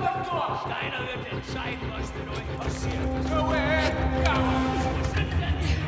Doktor! Steiner wird entscheiden, was mit euch passiert. Ruhe! Ja, was ist denn hier?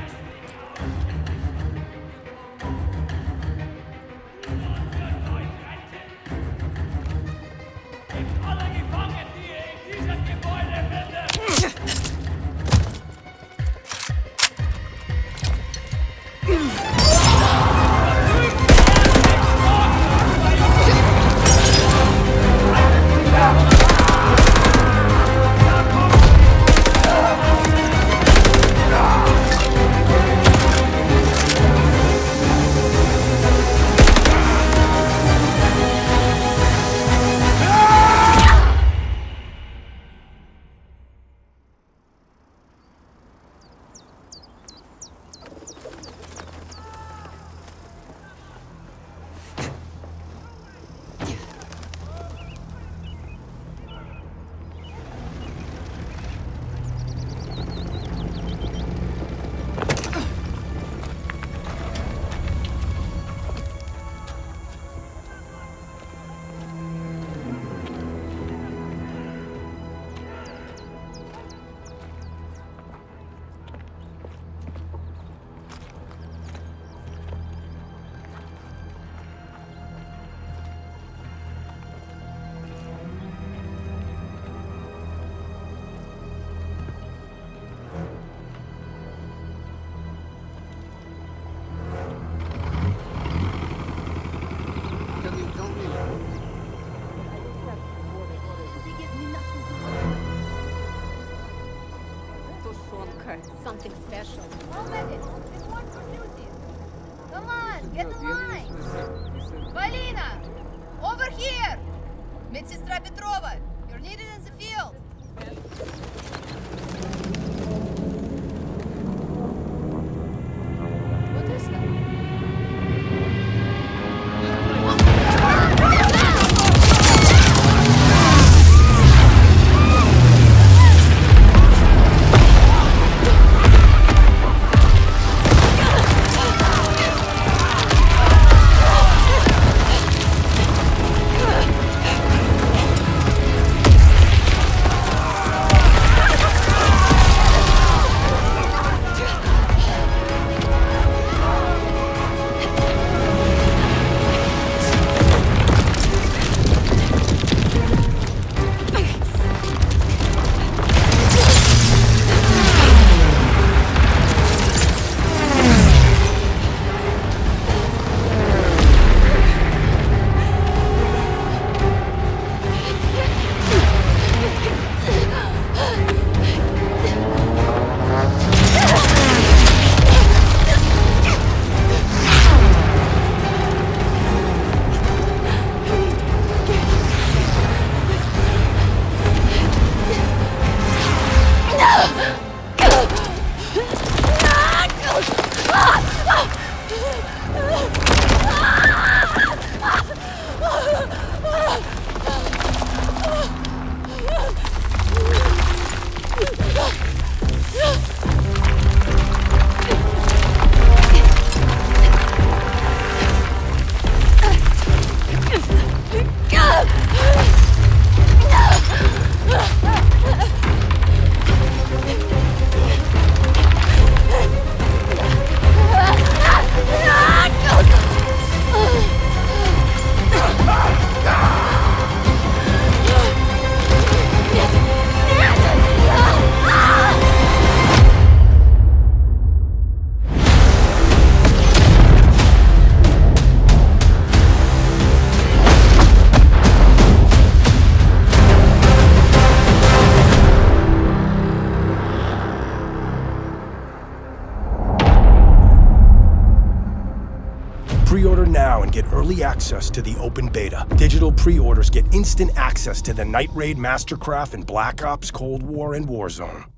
Something special. All medics, report for duty. Come on, get in line. Полина, over here. Медсестра Петрова, you're needed in the field. Early access to the open beta. Digital pre-orders get instant access to the Night Raid Mastercraft and Black Ops Cold War and Warzone.